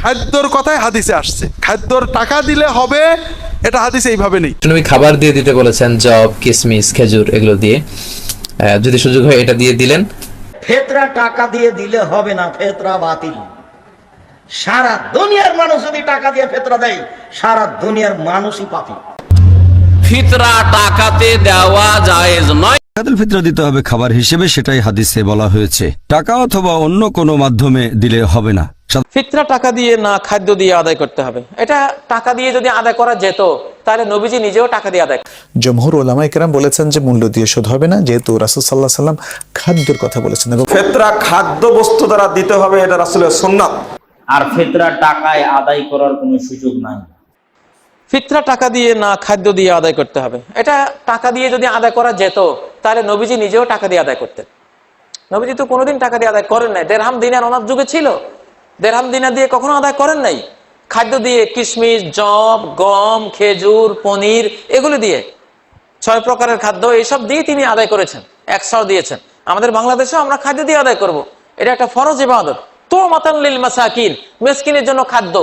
খাদ্যর কথাই হাদিসে আসছে। খাদ্যর টাকা দিলে হবে এটা হাদিসে এইভাবে নেই। নবী খাবার দিয়ে দিতে বলেছেন জব কিসমিস খেজুর এগুলো দিয়ে। যদি সুযোগ হয় এটা দিয়ে দিলেন। ফেতরা টাকা দিয়ে দিলে হবে না ফেতরা বাতিল। সারা দুনিয়ার মানুষ যদি টাকা দিয়ে ফেতরা দেয় সারা দুনিয়ার মানুষই পাপি। ফিতরা টাকাতে দেওয়া জায়েজ নয়। জাকাতুল ফিতরা দিতে হবে খাবার হিসেবে সেটাই হাদিসে বলা হয়েছে। টাকা অথবা অন্য কোনো মাধ্যমে দিলে হবে না। ফিতরা টাকা দিয়ে না খাদ্য দিয়ে আদায় করতে হবে। এটা টাকা দিয়ে যদি আদায় করা যেত তাহলে নবীজি নিজেও টাকা দিয়ে আদায় জমহুর ওলামা ইকরাম বলেছেন যে মূল্য দিয়ে শোধ হবে না যেহেতু রাসুল সাল্লাহ সাল্লাম খাদ্যের কথা বলেছেন এবং ফেতরা খাদ্য বস্তু দ্বারা দিতে হবে এটা রাসুলের সুন্নাত। আর ফেতরা টাকায় আদায় করার কোনো সুযোগ নাই। ফিতরা টাকা দিয়ে না খাদ্য দিয়ে আদায় করতে হবে। এটা টাকা দিয়ে যদি আদায় করা যেত তাহলে নবীজি নিজেও টাকা দিয়ে আদায় করতেন। নবীজি তো কোনোদিন টাকা দিয়ে আদায় করেন নাই। দেড়হাম দিনার ওনার যুগে ছিল। দেড়হাম দিনা দিয়ে কখনো আদায় করেন নাই? খাদ্য দিয়ে কিশমিশ, জব, গম, খেজুর, পনির, এগুলো দিয়ে। ছয় প্রকারের খাদ্য এইসব দিয়ে তিনি আদায় করেছেন একশো দিয়েছেন। আমাদের বাংলাদেশেও আমরা খাদ্য দিয়ে আদায় করব। এটা একটা ফরজ ইবাদত। তো মাতান লিল মাসাকিন, মেসকিনের জন্য খাদ্য।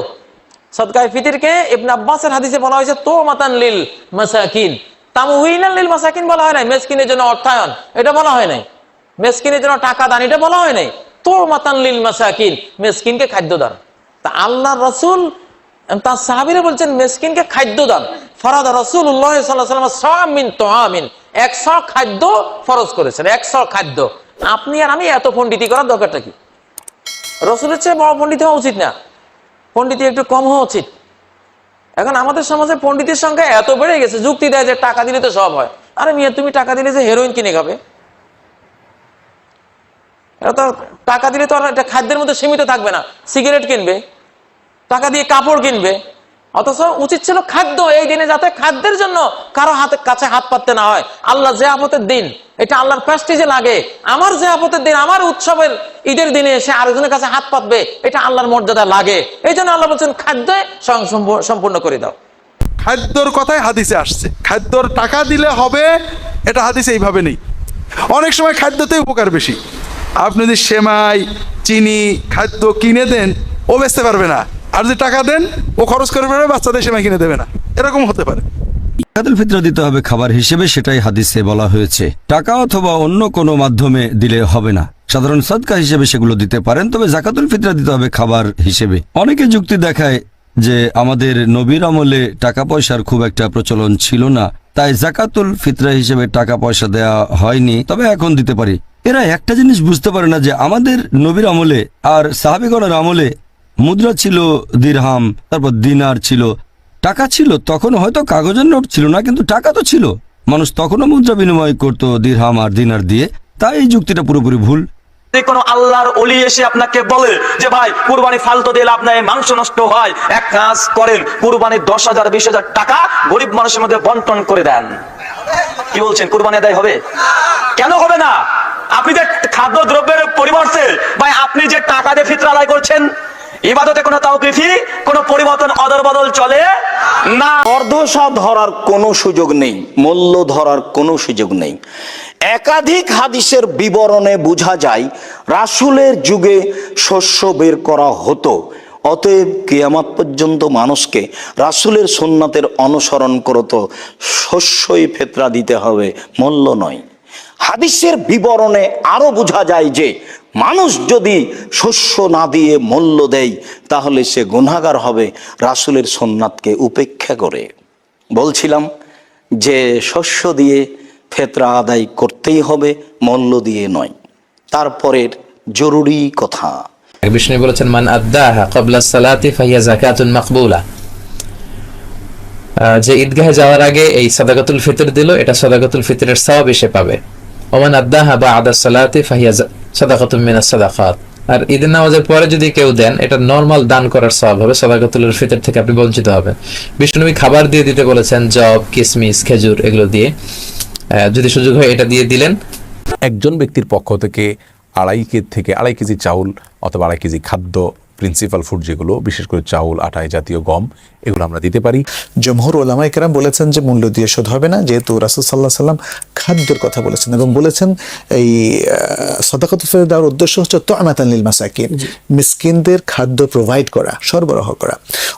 সদকায় ফিতিরকে ইবনে আব্বাসের হাদিসে বলা হয়েছে, তো মাতান লিল মাসাকিন। তামুহিনাল মাসাকিন বলা হয় নাই, মেসকিনের জন্য অর্থায়ন, এটা বলা হয় নাই। মেসকিনের জন্য টাকা দান, এটা বলা হয় নাই। তো মাতান লিল মাসাকিন, মেসকিনকে খাদ্য দান। তা আল্লাহ রসুল, তার সাহাবিরা বলছেন, মেসকিনকে খাদ্য দান। ফরাদ রসুল্লাহ সাল্লাম সামিন তো আমিন একশো খাদ্য ফরজ করেছেন, একশো খাদ্য। আপনি আর আমি এত পণ্ডিতি করার দরকারটা কি? রসুলের চেয়ে বড় পণ্ডিত হওয়া উচিত না। পণ্ডিতি একটু কম হওয়া উচিত। এখন আমাদের সমাজে পণ্ডিতের সংখ্যা এত বেড়ে গেছে, যুক্তি দেয় যে টাকা দিলে তো সব হয়। আরে মিয়া, তুমি টাকা দিলে যে হেরোইন কিনে খাবে? এটা তো টাকা দিলে তো আর এটা খাদ্যের মধ্যে সীমিত থাকবে না। সিগারেট কিনবে, টাকা দিয়ে কাপড় কিনবে। অথচ উচিত ছিল খাদ্য এই দিনে যাতে খাদ্যের জন্য কারও হাতে কাছে হাত পাততে না হয়। আল্লাহ যে আপতের দিন, এটা আল্লাহর প্রেস্টিজে লাগে। আমার যে আপতের দিন, আমার উৎসবের ঈদের দিনে এসে আরেকজনের কাছে হাত পাতবে, এটা আল্লাহর মর্যাদা লাগে। এই জন্য আল্লাহ বলছেন, খাদ্যে স্বয়ং সম্পূ- সম্পূর্ণ করে দাও। খাদ্যর কথাই হাদিসে আসছে। খাদ্যর টাকা দিলে হবে, এটা হাদিসে এইভাবে নেই। অনেক সময় খাদ্যতেই উপকার বেশি। আপনি যদি সেমাই, চিনি, খাদ্য কিনে দেন, ও বেচতে পারবে না। আর যদি টাকা দেন, ও খরচ করে পারবে বাচ্চাদের সেমাই কিনে দেবে না। এরকম হতে পারে। জাকাতুল ফিতরা দিতে হবে খাবার হিসেবে, সেটাই হাদিসে বলা হয়েছে। টাকা অথবা অন্য কোনো মাধ্যমে দিলে হবে না। সাধারণ সদকা হিসেবে সেগুলো দিতে পারেন, তবে জাকাতুল ফিতরা দিতে হবে খাবার হিসেবে। অনেকে যুক্তি দেখায় যে আমাদের নবীর আমলে টাকা পয়সার খুব একটা প্রচলন ছিল না, তাই জাকাতুল ফিতরা হিসেবে টাকা পয়সা দেয়া হয়নি, তবে এখন দিতে পারি। এরা একটা জিনিস বুঝতে পারে না যে আমাদের নবীর আমলে আর সাহাবিগণের আমলে মুদ্রা ছিল দিরহাম, তারপর দিনার ছিল। টাকা ছিল, তখন হয়তো কাগজের নোট ছিল না, কিন্তু টাকা তো ছিল। মানুষ তখনও মুদ্রা বিনিময় করত দিরহাম আর দিনার দিয়ে। তাই এই যুক্তিটা পুরোপুরি ভুল। কোনো আল্লাহর অলি এসে আপনাকে বলে যে, ভাই, কুরবানি ফালতু দিলে আপনার মাংস নষ্ট হয়। এক কাজ করেন কুরবানির দশ হাজার, বিশ হাজার টাকা গরিব মানুষের মধ্যে বন্টন করে দেন। কি বলছেন? কুরবানি আদায় হবে? কেন হবে না? আপনি যে খাদ্য দ্রব্যের পরিবর্তে ভাই, আপনি যে টাকা দিয়ে ফিতরা আদায় করছেন, ইবাদতে কোনো তাওকিফি, কোনো পরিবর্তন অদল বদল চলে না। অর্ধশা ধরার কোনো সুযোগ নেই, মূল্য ধরার কোনো সুযোগ নেই। একাধিক হাদিসের বিবরণে বোঝা যায়, রাসুলের যুগে শস্য বের করা হতো। অতএব কিয়ামাত পর্যন্ত মানুষকে রাসুলের সোননাথের অনুসরণ করতো শস্যই ফেতরা দিতে হবে, মূল্য নয়। হাদিসের বিবরণে আরও বোঝা যায় যে মানুষ যদি শস্য না দিয়ে মূল্য দেয়, তাহলে সে গুনাগার হবে, রাসুলের সোননাথকে উপেক্ষা করে। বলছিলাম যে শস্য দিয়ে ফেতরা আদায় করতেই হবে, মূল্য দিয়ে নয়। তারপরের জরুরি কথা। বিষ্ণু বলেছেন, মান আদাহা কবলা সালাতি ফাহিয়া জাকাতুন মাকবুলা। যে ঈদগাহে যাওয়ার আগে এই সাদাকাতুল ফিতর দিল, এটা সাদাকাতুল ফিতরের সওয়াব এসে পাবে। ওমান আদাহা বা আদা সালাতি ফাহিয়া সাদাকাতুন মিনাস সাদাকাত। আর ঈদের নামাজের পরে যদি কেউ দেন, এটা নর্মাল দান করার সওয়াব হবে, সাদাকাতুল ফিতর থেকে আপনি বঞ্চিত হবেন। বিষ্ণুনবী খাবার দিয়ে দিতে বলেছেন, জব, কিসমিস, খেজুর এগুলো দিয়ে। যদি সুযোগ হয় এটা দিয়ে দিলেন। একজন ব্যক্তির পক্ষ থেকে আড়াই কেজি থেকে আড়াই কেজি চাউল অথবা আড়াই কেজি খাদ্য প্রিন্সিপাল ফুড যেগুলো বিশেষ করে চাউল আটা এই জাতীয় গম এগুলো আমরা দিতে পারি। জমহুর ওলামা একরাম বলেছেন যে মূল্য দিয়ে শোধ হবে না যেহেতু রাসুল সাল্লাহ সাল্লাম খাদ্যের কথা বলেছেন এবং বলেছেন এই সদাকত ফেরত দেওয়ার উদ্দেশ্য হচ্ছে তো আমাতানিল মাসাকিন মিসকিনদের খাদ্য প্রোভাইড করা সরবরাহ করা।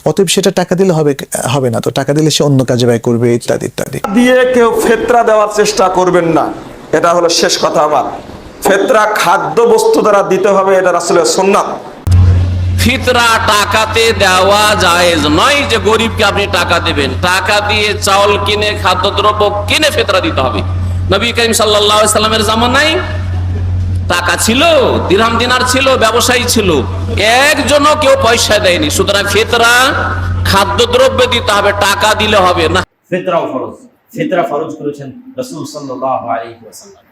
অতএব সেটা টাকা দিলে হবে হবে না তো টাকা দিলে সে অন্য কাজে ব্যয় করবে ইত্যাদি ইত্যাদি। দিয়ে কেউ ফেতরা দেওয়ার চেষ্টা করবেন না এটা হলো শেষ কথা আমার। ফেতরা খাদ্য বস্তু দ্বারা দিতে হবে এটা আসলে সোননাথ ফিতরা টাকাতে দেওয়া জায়েজ। নয় যে গরিবকে আপনি টাকা দেবেন। টাকা দিয়ে চাউল কিনে, খাদ্যদ্রব্য কিনে ফিতরা দিতে হবে। নবী করিম সাল্লামের জামানায় টাকা ছিল, দিরহাম দিনার ছিল, ব্যবসায়ী ছিল। একজনও কেউ পয়সা দেয়নি। সুতরাং ফিতরা খাদ্যদ্রব্য দিতে হবে, টাকা দিলে হবে না। ফেতরাও ফরজ। ফেতরা ফরজ করেছেন রসুল সাল্লাল্লাহু আলাইহি ওয়াসাল্লাম।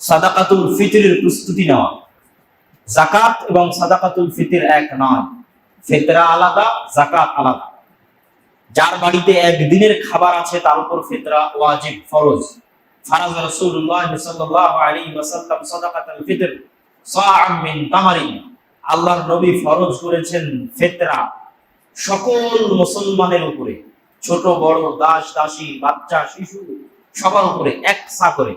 সাদাকাতুল ফিতরের প্রস্তুতি নেওয়া। জাকাত এবং সাদাকাতুল ফিতর এক নয় ফেতরা আলাদা জাকাত আলাদা। যার বাড়িতে একদিনের খাবার আছে, তার উপর ফিতরা ওয়াজিব, ফরজ। ফারাজ রাসূলুল্লাহ সাল্লাল্লাহু আলাইহি ওয়াসাল্লাম সাদাকাতুল ফিতর সাআম মিন তামারিন। আল্লাহর নবী ফরজ করেছেন ফিতরা সকল মুসলমানের উপরে। ছোট, বড়, দাস, দাসী, বাচ্চা, শিশু, সবার উপরে, এক সা করে।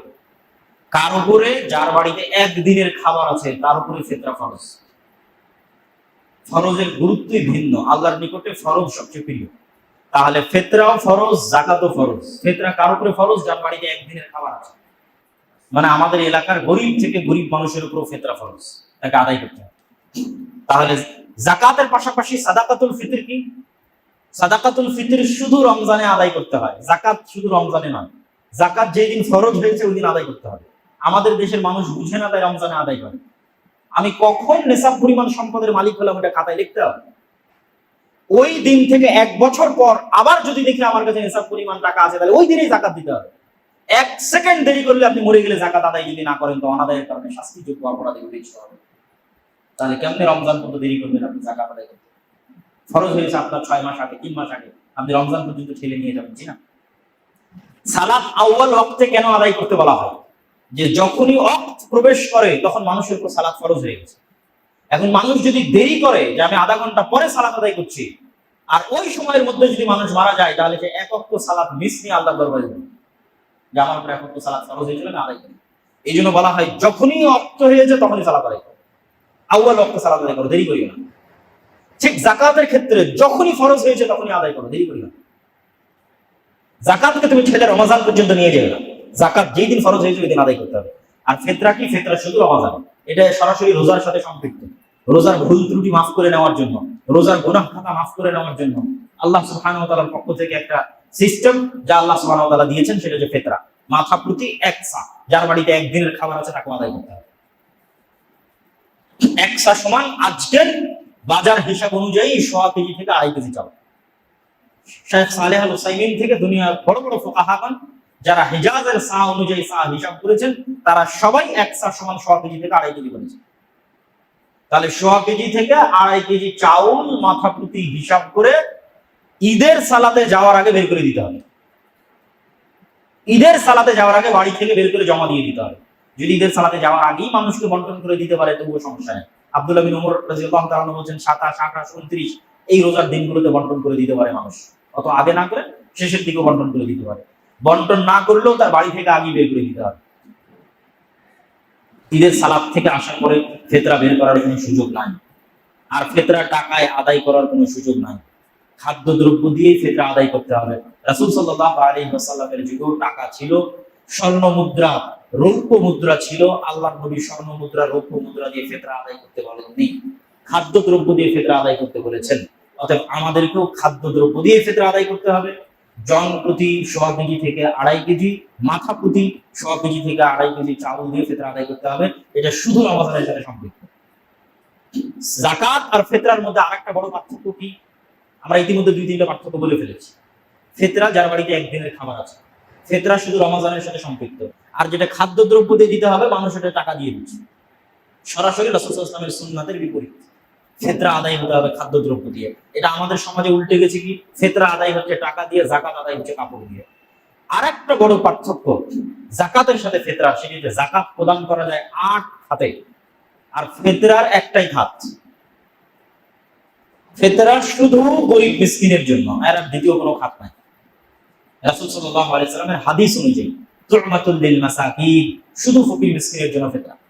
কার উপরে? যার বাড়িতে একদিনের খাবার আছে, তার উপরে ফেতরা ফরজ। ফরজের গুরুত্বই ভিন্ন। আল্লাহর নিকটে ফরজ সবচেয়ে প্রিয়। তাহলে ফেতরাও ফরজ, জাকাতও ফরজ। ফেতরা কার উপরে ফরজ? যার বাড়িতে একদিনের খাবার আছে। মানে আমাদের এলাকার গরিব থেকে গরিব মানুষের উপরও ফেতরা ফরজ। তাকে আদায় করতে হবে। তাহলে জাকাতের পাশাপাশি সাদাকাতুল ফিতর কি? সাদাকাতুল ফিতর শুধু রমজানে আদায় করতে হয়। জাকাত শুধু রমজানে নয়। জাকাত যেদিন ফরজ হয়েছে, ওই দিন আদায় করতে হবে। আমাদের দেশের মানুষ বুঝে না তাই রমজানে আদায় করে। আমি কখন নেশাব পরিমাণ সম্পদের মালিক হলাম এটা খাতায় লিখতে হবে। ওই দিন থেকে এক বছর পর আবার যদি দেখি আমার কাছে নেশাব পরিমাণ টাকা আছে, তাহলে ওই দিনেই জাকাত দিতে হবে। এক সেকেন্ড দেরি করলে আপনি মরে গেলে জাকাত আদায় যদি না করেন, তো অনাদায়ের কারণে শাস্তিযোগ্য অপরাধী বিবেচিত হবে তাহলে কেমনে রমজান পর্যন্ত দেরি করবেন আপনি জাকাত আদায় করতে? ফরজ হয়েছে আপনার ছয় মাস আগে, তিন মাস আগে। আপনি রমজান পর্যন্ত ঠেলে নিয়ে যাবেন, জি না? সালাত আউ্বাল ওয়াক্তে কেন আদায় করতে বলা হয়? যে যখনই অক্ত প্রবেশ করে, তখন মানুষের উপর সালাদ ফরজ হয়ে গেছে। এখন মানুষ যদি দেরি করে যে আমি আধা ঘণ্টা পরে সালাত আদায় করছি, আর ওই সময়ের মধ্যে যদি মানুষ মারা যায়, তাহলে সে এক অক্ত সালাত মিস নিয়ে আল্লাহ দরবারে যাবে। যে আমার উপর এক অক্ত সালাত ফরজ হয়েছিল, আমি আদায় করি। এই জন্য বলা হয়, যখনই অক্ত হয়েছে তখনই সালাত আদায় করো। আউ্বাল অক্ত সালাত আদায় করো, দেরি করিও না। ঠিক জাকাতের ক্ষেত্রে যখনই ফরজ হয়েছে তখনই আদায় করো, দেরি করিও না। জাকাতকে তুমি ছেলে রমাজান পর্যন্ত নিয়ে যাবে না। জাকাত যেই দিন ফরজ হয়েছে ওই দিন আদায় করতে হবে। আর ফেতরা কি? ফেতরা শুধু রমাজান। এটা সরাসরি রোজার সাথে সম্পৃক্ত। রোজার ভুল ত্রুটি মাফ করে নেওয়ার জন্য, রোজার গুনাহ খাতা মাফ করে নেওয়ার জন্য আল্লাহ সুবহানাহু পক্ষ থেকে একটা সিস্টেম যা আল্লাহ সুবহানাহু দিয়েছেন, সেটা হচ্ছে ফেতরা। মাথা প্রতি এক সা যার বাড়িতে একদিনের খাবার আছে তাকে আদায় করতে হবে। এক সা সমান আজকের বাজার হিসাব অনুযায়ী সোয়া কেজি থেকে আড়াই কেজি চাল। শেখ সালেহ হুসাইমিন থেকে দুনিয়ার বড় বড় ফোকাহাগান যারা হিজাজের সা অনুযায়ী সা হিসাব করেছেন, তারা সবাই এক সমান সোয়া কেজি থেকে আড়াই কেজি করেছে। তাহলে সোয়া কেজি থেকে আড়াই কেজি চাউল মাথা প্রতি হিসাব করে ঈদের সালাতে যাওয়ার আগে বের করে দিতে হবে। ঈদের সালাতে যাওয়ার আগে বাড়ি থেকে বের করে জমা দিয়ে দিতে হবে। যদি ঈদের সালাতে যাওয়ার আগেই মানুষকে বন্টন করে দিতে পারে, তবুও সমস্যা নেই। আব্দুল্লাহ বিন ওমর রাদিয়াল্লাহু তাআলা বলছেন, সাতাশ, আঠাশ, উনত্রিশ, এই রোজার দিনগুলোতে বন্টন করে দিতে পারে মানুষ। অত আগে না করে শেষের দিকে বন্টন করে দিতে পারে। বন্টন না করলেও তার বাড়ি থেকে আগে বের করে দিতে হবে। ঈদের সালাদ থেকে আসার পরে ফেতরা বের করার কোনো সুযোগ নাই। আর ফেতরা টাকায় আদায় করার কোনো সুযোগ নাই। খাদ্য দ্রব্য দিয়েই ফেতরা আদায় করতে হবে। রাসূল সাল্লাল্লাহু আলাইহি ওয়াসাল্লামের যুগেও টাকা ছিল, স্বর্ণ মুদ্রা, রৌপ্য মুদ্রা ছিল। আল্লাহ নবী স্বর্ণ মুদ্রা, রৌপ্য মুদ্রা দিয়ে ফেতরা আদায় করতে বলেননি। খাদ্য দ্রব্য দিয়ে ফেতরা আদায় করতে বলেছেন। অতএব আমাদেরকেও খাদ্য দ্রব্য দিয়ে ফেতরা আদায় করতে হবে। জন প্রতি সোয়া কেজি থেকে আড়াই কেজি, মাথা প্রতি সোয়া কেজি থেকে আড়াই কেজি চাউল দিয়ে ফেতরা আদায় করতে হবে। এটা শুধু রমাজানের সাথে সম্পৃক্ত। জাকাত আর ফেতরার মধ্যে আরেকটা বড় পার্থক্য কি? আমরা ইতিমধ্যে দুই তিনটা পার্থক্য বলে ফেলেছি। ফেতরা যার বাড়িতে একদিনের খাবার আছে। ফেতরা শুধু রমাজানের সাথে সম্পৃক্ত। আর যেটা খাদ্য দ্রব্য দিয়ে দিতে হবে, মানুষ এটা টাকা দিয়ে দিচ্ছে। সরাসরি রসুল ইসলামের সুন্নাতের বিপরীত। ফেতরা আদায় হতে হবে খাদ্য দ্রব্য দিয়ে। এটা আমাদের সমাজে উল্টে গেছে কি? ফেতরা আদায় হচ্ছে টাকা দিয়ে, জাকাত আদায় হচ্ছে কাপড় দিয়ে। আর একটা বড় পার্থক্য, জাকাতের সাথে ফেতরা সেটি যে জাকাত প্রদান করা যায় আট খাতে। আর ফেতরার একটাই খাত। ফেতরা শুধু গরিব মিসকিনের জন্য আর দ্বিতীয় কোনো খাত নাই। রাসূল সাল্লাল্লাহু আলাইহি সাল্লামের হাদিস অনুযায়ী, তুমাতুল লিল মাসাকিন, শুধু ফকির মিসকিনের জন্য ফেতরা।